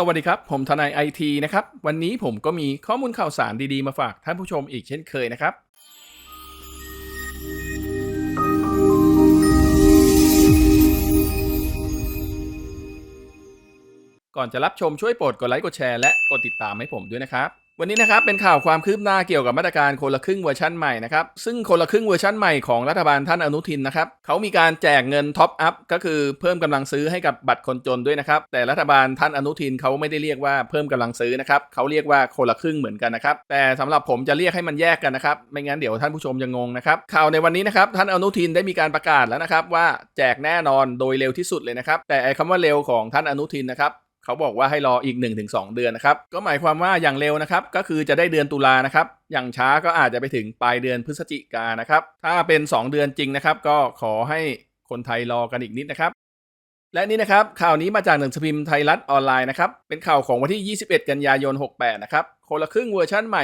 สวัสดีครับ ผมทนายไอทีนะครับ วันนี้ผมก็มีข้อมูลข่าวสารดีๆ มาฝากท่านผู้ชมอีกเช่นเคยนะครับ ก่อนจะรับชมช่วยโปรดกดไลค์กดแชร์และกดติดตามให้ผมด้วยนะครับ วันนี้นะครับเป็นข่าวความคืบหน้าเกี่ยวกับมาตรการคนละครึ่งเวอร์ชันใหม่นะครับซึ่งคนละครึ่งเวอร์ชันใหม่ของรัฐบาลท่านอนุทินนะครับเขามีการแจกเงินท็อปอัพก็คือเพิ่มกำลังซื้อให้กับบัตรคนจนด้วยนะครับแต่รัฐบาลท่านอนุทินเขาไม่ได้เรียกว่าเพิ่มกำลังซื้อนะครับเขาเรียกว่าคนละครึ่งเหมือนกันนะครับแต่สำหรับผมจะเรียกให้มันแยกกันนะครับไม่งั้นเดี๋ยวท่านผู้ชมจะงงนะครับข่าวในวันนี้นะครับท่านอนุทินได้มีการประกาศแล้วนะครับว่าแจกแน่นอนโดยเร็วที่สุดเลยนะครับแต่ไอ้คำว่าเร็วของท่านอนุทินนะครับ เขาบอกว่าให้รออีก 1-2 เดือนนะครับ ก็หมายความว่าอย่างเร็วนะครับ ก็คือจะได้เดือนตุลานะครับ อย่างช้าก็อาจจะไปถึงปลายเดือนพฤศจิกานะครับ ถ้าเป็น 2 เดือนจริงนะครับ ก็ขอให้คนไทยรอกันอีกนิดนะครับ และนี่นะครับข่าวนี้มาจากหนังสือพิมพ์ไทยรัฐออนไลน์นะครับ เป็นข่าวของวันที่ 21 กันยายน 68 นะครับ คนละครึ่งเวอร์ชันใหม่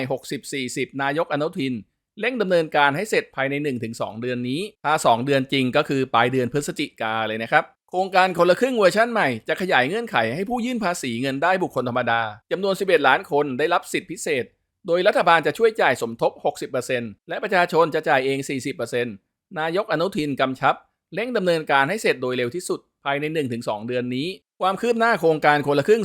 60-40 นายกอนุทินเร่งดำเนินการให้เสร็จภายใน 1-2 เดือนนี้ ถ้า 2 เดือนจริงก็คือปลายเดือนพฤศจิกาเลยนะครับ โครงการคนละครึ่งเวอร์ชันใหม่จะขยายเงื่อนไขให้ผู้ยื่นภาษีเงินได้บุคคลธรรมดาจำนวน 11 ล้านคนได้รับสิทธิพิเศษ โดยรัฐบาลจะช่วยจ่ายสมทบ 60%และประชาชนจะจ่ายเอง 40%นายกอนุทินกำชับเร่งดำเนินการให้เสร็จโดยเร็วที่สุดภายใน 1-2 เดือนนี้ ความคืบหน้าโครงการคนละครึ่ง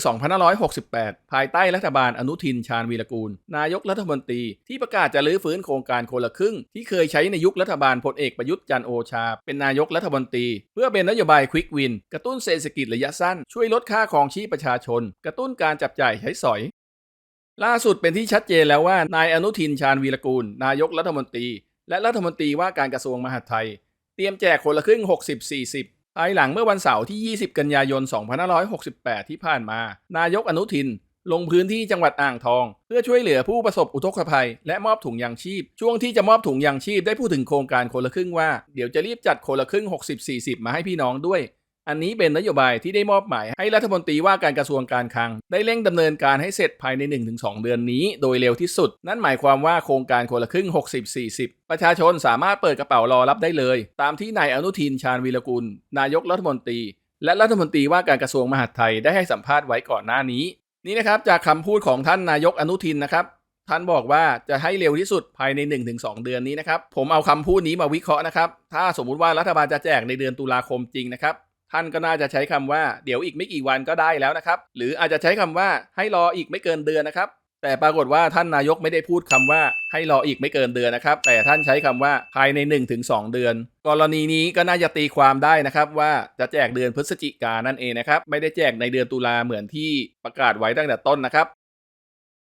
2568 ภายใต้รัฐบาลอนุทินชาญวีรกูล นายกรัฐมนตรีที่ประกาศจะรื้อฟื้นโครงการคนละครึ่ง ที่เคยใช้ในยุครัฐบาลพลเอกประยุทธ์จันโอชา เป็นนายกรัฐมนตรี เพื่อเป็นนโยบายควิกวิน กระตุ้นเศรษฐกิจระยะสั้น ช่วยลดค่าครองชีพประชาชน กระตุ้นการจับจ่ายใช้สอย ล่าสุดเป็นที่ชัดเจนแล้วว่านายอนุทินชาญวีรกูล นายกรัฐมนตรี และรัฐมนตรีว่าการกระทรวงมหาดไทย เตรียมแจกคนละครึ่ง 60-40 ภายหลังเมื่อวันเสาร์ที่ 20 กันยายน 2568 ที่ผ่านมา นายกอนุทิน ลงพื้นที่จังหวัดอ่างทอง เพื่อช่วยเหลือผู้ประสบอุทกภัย และมอบถุงยางชีพ ช่วงที่จะมอบถุงยางชีพได้พูดถึงโครงการคนละครึ่งว่า เดี๋ยวจะรีบจัดคนละครึ่ง 60-40 มาให้พี่น้องด้วย อันนี้เป็นนโยบายที่ได้มอบหมายให้รัฐมนตรีว่าการกระทรวงการคลัง ได้เร่งดำเนินการให้เสร็จภายใน 1-2 เดือนนี้ โดยเร็วที่สุด นั่นหมายความว่าโครงการคนละครึ่ง 60-40 ประชาชนสามารถเปิดกระเป๋ารอรับได้เลย ตามที่นายอนุทินชาญวีรกุล นายกรัฐมนตรี และรัฐมนตรีว่าการกระทรวงมหาดไทยได้ให้สัมภาษณ์ไว้ก่อนหน้านี้ นี่นะครับจากคำพูดของท่านนายกอนุทินนะครับท่านบอกว่าจะให้เร็วที่สุดภายใน 1-2 เดือนนี้นะครับ ผมเอาคำพูดนี้มาวิเคราะห์นะครับ ถ้าสมมุติว่ารัฐบาลจะแจกในเดือนตุลาคมจริงนะครับ ท่านก็น่าจะใช้คำว่าเดี๋ยวอีกไม่กี่วันก็ได้แล้วนะครับ หรืออาจจะใช้คำว่าให้รออีกไม่เกินเดือนนะครับ แต่ปรากฏว่าท่านนายกไม่ได้พูดคำว่าให้รออีกไม่เกินเดือนนะครับ แต่ท่านใช้คำว่าภายใน 1-2 เดือน กรณีนี้ก็น่าจะตีความได้นะครับว่าจะแจกเดือนพฤศจิกานั่นเองนะครับ ไม่ได้แจกในเดือนตุลาเหมือนที่ประกาศไว้ตั้งแต่ต้นนะครับ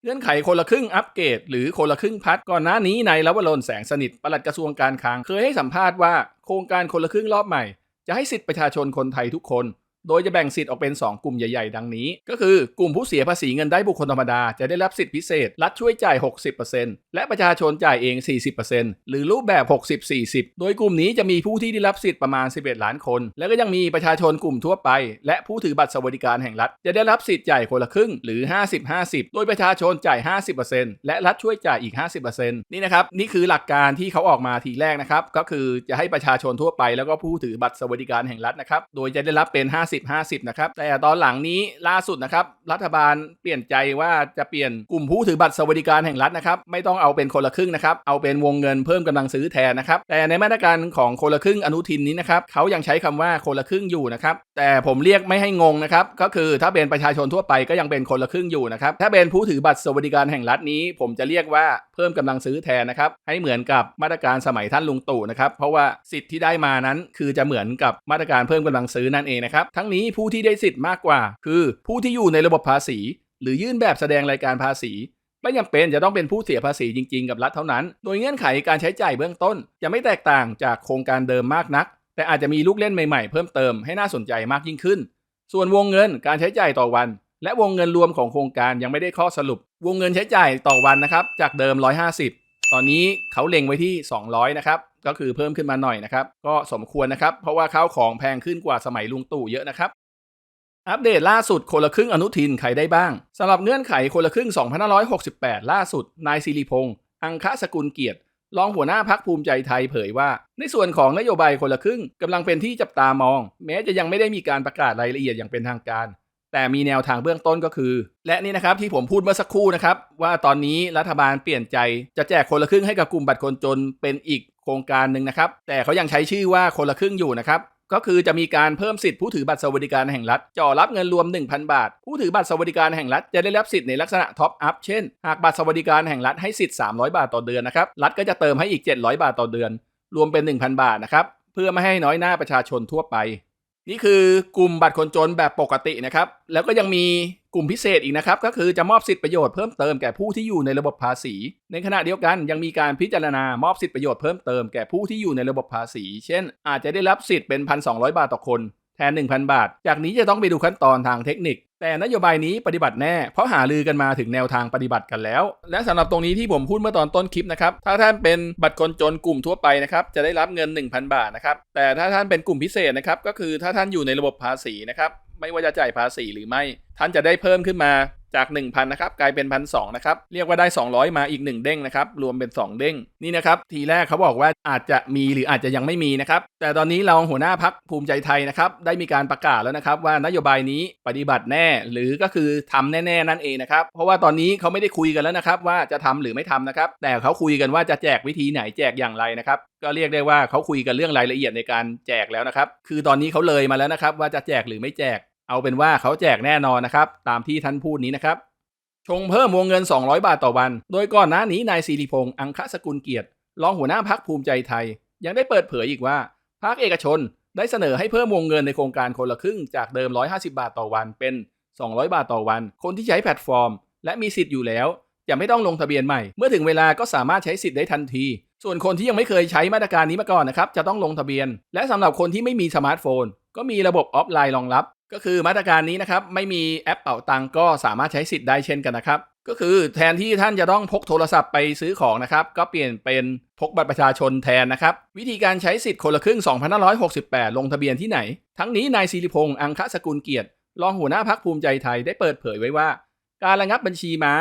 เงื่อนไขคนละครึ่งอัปเกรดหรือคนละครึ่งพัดก่อนหน้านี้นายลวรนแสงสนิทปลัดกระทรวงการคลังเคยให้สัมภาษณ์ว่าโครงการคนละครึ่งรอบใหม่ จะให้สิทธิประชาชนคนไทยทุกคน โดยจะแบ่งสิทธิ์ออกเป็น 2 กลุ่มใหญ่ๆ ดังนี้ ก็คือกลุ่มผู้เสียภาษีเงินได้บุคคลธรรมดา จะได้รับสิทธิพิเศษ รัฐช่วยจ่าย 60%และประชาชนจ่ายเอง 40%หรือรูปแบบ 60-40 โดยกลุ่มนี้จะมีผู้ที่ได้รับสิทธิ์ประมาณ 11 ล้านคน แล้วก็ยังมีประชาชนกลุ่มทั่วไป และผู้ถือบัตรสวัสดิการแห่งรัฐ จะได้รับสิทธิ์จ่ายคนละครึ่งหรือ 50-50 โดยประชาชนจ่าย 50%และรัฐช่วยจ่ายอีก 50%นี่นะครับนี่คือหลักการที่เขาออกมาทีแรกนะครับก็คือจะให้ประชาชนทั่วไปแล้วก็ผู้ถือบัตรสวัสดิการแห่งรัฐนะครับโดยจะได้รับเป็น50-50 นะครับ แต่ตอนหลังนี้ล่าสุดนะครับ รัฐบาลเปลี่ยนใจว่าจะเปลี่ยนกลุ่มผู้ถือบัตรสวัสดิการแห่งรัฐนะครับ ไม่ต้องเอาเป็นคนละครึ่งนะครับ เอาเป็นวงเงินเพิ่มกำลังซื้อแทนนะครับ แต่ในมาตรการของคนละครึ่งอนุทินนี้นะครับเขายังใช้คำว่าคนละครึ่งอยู่นะครับ แต่ผมเรียกไม่ให้งงนะครับ ก็คือถ้าเป็นประชาชนทั่วไปก็ยังเป็นคนละครึ่งอยู่นะครับ ถ้าเป็นผู้ถือบัตรสวัสดิการแห่งรัฐนี้ ผมจะเรียกว่าเพิ่มกำลังซื้อแทนนะครับ ให้เหมือนกับมาตรการสมัยท่านลุงตู่นะครับ เพราะว่าสิทธิ์ที่ได้มานั้น คือจะเหมือนกับมาตรการเพิ่มกำลังซื้อนั่นเองนะครับทั้งนี้ผู้ที่ได้สิทธิ์มากกว่า คือผู้ที่อยู่ในระบบภาษี หรือยื่นแบบแสดงรายการภาษีไม่จำเป็นจะต้องเป็นผู้เสียภาษีจริง ๆ กับรัฐเท่านั้น โดยเงื่อนไขการใช้จ่ายเบื้องต้น จะไม่แตกต่างจากโครงการเดิมมากนัก แต่อาจจะมีลูกเล่นใหม่ๆ เพิ่มเติมให้น่าสนใจมากยิ่งขึ้น ส่วนวงเงินการใช้จ่ายต่อวัน และวงเงินรวมของโครงการยังไม่ได้ข้อสรุป วงเงินใช้จ่ายต่อวันนะครับจากเดิม 150 ตอนนี้เขาเล็งไว้ที่ 200 นะครับ ก็คือเพิ่มขึ้นมาหน่อยนะครับ ก็สมควรนะครับ เพราะว่าข้าวของแพงขึ้นกว่าสมัยลุงตู่เยอะนะครับ อัปเดตล่าสุดคนละครึ่งอนุทินใครได้บ้างสำหรับเงื่อนไขคนละครึ่ง 2568 ล่าสุด นายสิริพงษ์อังคะสกุลเกียรติรองหัวหน้าพักภูมิใจไทยเผยว่า ในส่วนของนโยบายคนละครึ่งกำลังเป็นที่จับตามอง แม้จะยังไม่ได้มีการประกาศรายละเอียดอย่างเป็นทางการ แต่มีแนวทางเบื้องต้นก็คือ และนี่นะครับที่ผมพูดเมื่อสักครู่นะครับ ว่าตอนนี้รัฐบาลเปลี่ยนใจจะแจกคนละครึ่งให้กับกลุ่มบัตรคนจนเป็นอีก โครงการหนึ่งนะครับ แต่เขายังใช้ชื่อว่าคนละครึ่งอยู่นะครับก็คือจะมีการเพิ่มสิทธิผู้ถือบัตรสวัสดิการแห่งรัฐจ่อรับเงินรวม 1,000 บาท ผู้ถือบัตรสวัสดิการแห่งรัฐจะได้รับสิทธิ์ในลักษณะท็อปอัพเช่น หากบัตรสวัสดิการแห่งรัฐให้สิทธิ์ 300 บาทต่อเดือนนะครับ รัฐก็จะเติมให้อีก 700 บาทต่อเดือน รวมเป็น 1,000 บาทนะครับ เพื่อไม่ให้น้อยหน้าประชาชนทั่วไป นี่คือกลุ่มบัตรคนจนแบบปกตินะครับ แล้วก็ยังมี กลุ่มพิเศษอีกนะครับก็คือจะมอบสิทธิประโยชน์เพิ่มเติมแก่ผู้ที่อยู่ในระบบภาษี ในขณะเดียวกันยังมีการพิจารณามอบสิทธิประโยชน์เพิ่มเติมแก่ผู้ที่อยู่ในระบบภาษี เช่น อาจจะได้รับสิทธิ์เป็น 1,200 บาทต่อคนแทน 1,000 บาท จากนี้จะต้องไปดูขั้นตอนทางเทคนิค แต่นโยบายนี้ปฏิบัติแน่ เพราะหาลือกันมาถึงแนวทางปฏิบัติกันแล้ว และสำหรับตรงนี้ที่ผมพูดเมื่อตอนต้นคลิปนะครับ ถ้าท่านเป็นบัตรคนจนกลุ่มทั่วไปนะครับจะได้รับเงิน 1,000 บาทนะครับ แต่ถ้าท่านเป็นกลุ่มพิเศษนะครับก็คือถ้าท่านอยู่ในระบบภาษีนะครับไม่ว่าจะจ่ายภาษีหรือไม่ ท่านจะได้เพิ่มขึ้นมา จาก 1,000นะครับกลายเป็น1,200นะครับเรียกว่าได้ 200 มาอีก 1 เด้งนะครับรวมเป็น 2 เด้งนี่นะครับทีแรกเขาบอกว่าอาจจะมีหรืออาจจะยังไม่มีนะครับแต่ตอนนี้เราหัวหน้าพักภูมิใจไทยนะครับได้มีการประกาศแล้วนะครับว่านโยบายนี้ปฏิบัติแน่ หรือก็คือทำแน่ๆนั่นเองนะครับเพราะว่าตอนนี้เขาไม่ได้คุยกันแล้วนะครับว่าจะทำหรือไม่ทำนะครับแต่เขาคุยกันว่าจะแจกวิธีไหนแจกอย่างไรนะครับก็เรียกได้ว่าเขาคุยกันเรื่องรายละเอียดในการแจกแล้วนะครับคือตอนนี้เขาเลยมาแล้วนะครับว่าจะแจกหรือไม่แจก เอาเป็นว่าเขาแจกแน่นอนนะครับ ตามที่ท่านพูดนี้นะครับ ชงเพิ่มวงเงิน 200 บาทต่อวัน โดยก่อนหน้านี้นายสิริพงษ์อังคสกุลเกียรติรองหัวหน้าพักภูมิใจไทย ยังได้เปิดเผยอีกว่าภาคเอกชนได้เสนอให้เพิ่มวงเงินในโครงการคนละครึ่งจากเดิม 150 บาทต่อวันเป็น 200 บาทต่อวัน คนที่ใช้แพลตฟอร์ม และมีสิทธิ์อยู่แล้วจะไม่ต้องลงทะเบียนใหม่ เมื่อถึงเวลาก็สามารถใช้สิทธิ์ได้ทันที ส่วนคนที่ยังไม่เคยใช้มาตรการนี้มาก่อนนะครับ จะต้องลงทะเบียน และสำหรับคนที่ไม่มีสมาร์ทโฟน ก็มีระบบออฟไลน์รองรับ ก็คือมาตรการนี้นะครับไม่มีแอปเป่าตังก็สามารถใช้สิทธิ์ได้เช่นกันนะครับ ก็คือแทนที่ท่านจะต้องพกโทรศัพท์ไปซื้อของนะครับ ก็เปลี่ยนเป็นพกบัตรประชาชนแทนนะครับ วิธีการใช้สิทธิ์คนละครึ่ง 2568 ลงทะเบียนที่ไหน ทั้งนี้นายศิริพงษ์อังคสกุลเกียรติรองหัวหน้าพักภูมิใจไทยได้เปิดเผยไว้ว่า การระงับบัญชีม้า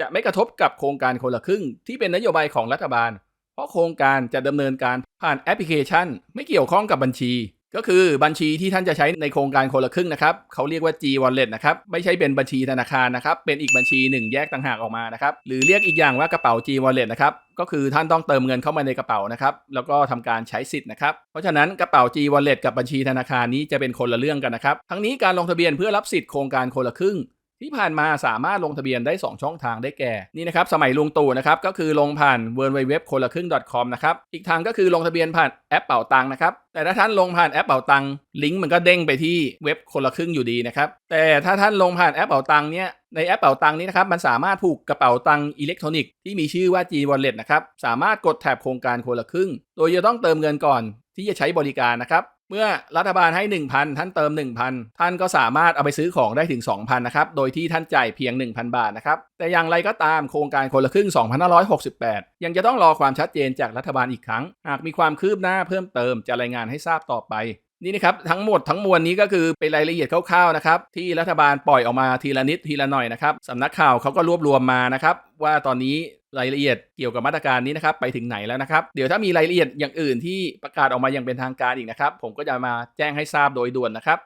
จะไม่กระทบกับโครงการคนละครึ่ง ที่เป็นนโยบายของรัฐบาล เพราะโครงการจะดำเนินการผ่านแอปพลิเคชัน ไม่เกี่ยวข้องกับบัญชี ก็คือบัญชีที่ท่านจะใช้ในโครงการคนละครึ่งนะครับเขาเรียกว่า G Wallet นะครับไม่ใช่เป็นบัญชีธนาคารนะครับเป็นอีกบัญชีหนึ่งแยกต่างหากออกมานะครับหรือเรียกอีกอย่างว่ากระเป๋า G Wallet นะครับก็คือท่านต้องเติมเงินเข้ามาในกระเป๋านะครับแล้วก็ทำการใช้สิทธิ์นะครับเพราะฉะนั้นกระเป๋า G Wallet กับบัญชีธนาคารนี้จะเป็นคนละเรื่องกันนะครับทั้งนี้การลงทะเบียนเพื่อรับสิทธิ์โครงการคนละครึ่ง ที่ผ่านมาสามารถลงทะเบียนได้ 2 ช่องทางได้แก่ นี่นะครับ สมัยลุงตู่นะครับ ก็คือลงผ่าน w w w คนละครึ่ง .com นะครับ อีกทางก็คือลงทะเบียนผ่านแอปเป่าตังค์นะครับ แต่ถ้าท่านลงผ่านแอปเป่าตังค์ลิงก์มันก็เด้งไปที่เว็บคนละครึ่งอยู่ดีนะครับ แต่ถ้าท่านลงผ่านแอปเป่าตังค์เนี่ยในแอปเป่าตังค์นี้นะครับ มันสามารถผูกกระเป๋าตังค์อิเล็กทรอนิกส์ที่มีชื่อว่า G Wallet นะครับ สามารถกดแถบโครงการคนละครึ่ง โดยจะต้องเติมเงินก่อนที่จะใช้บริการนะครับ เมื่อรัฐบาลให้ 1,000 ท่านเติม 1,000 ท่านก็สามารถเอาไปซื้อของได้ถึง 2,000 นะครับ โดยที่ท่านจ่ายเพียง 1,000 บาทนะครับ แต่อย่างไรก็ตามโครงการคนละครึ่ง 2568 ยังจะต้องรอความชัดเจนจากรัฐบาลอีกครั้ง หากมีความคืบหน้าเพิ่มเติมจะรายงานให้ทราบต่อไป นี่นะครับทั้งหมดทั้งมวลนี้ก็คือเป็นรายละเอียดคร่าวๆนะครับที่รัฐบาลปล่อยออกมาทีละนิดทีละหน่อยนะครับสำนักข่าวเขาก็รวบรวมมานะครับว่าตอนนี้รายละเอียดเกี่ยวกับมาตรการนี้นะครับไปถึงไหนแล้วนะครับ เดี๋ยวถ้ามีรายละเอียดอย่างอื่นที่ประกาศออกมาอย่างเป็นทางการอีกนะครับ ผมก็จะมาแจ้งให้ทราบโดยด่วนนะครับ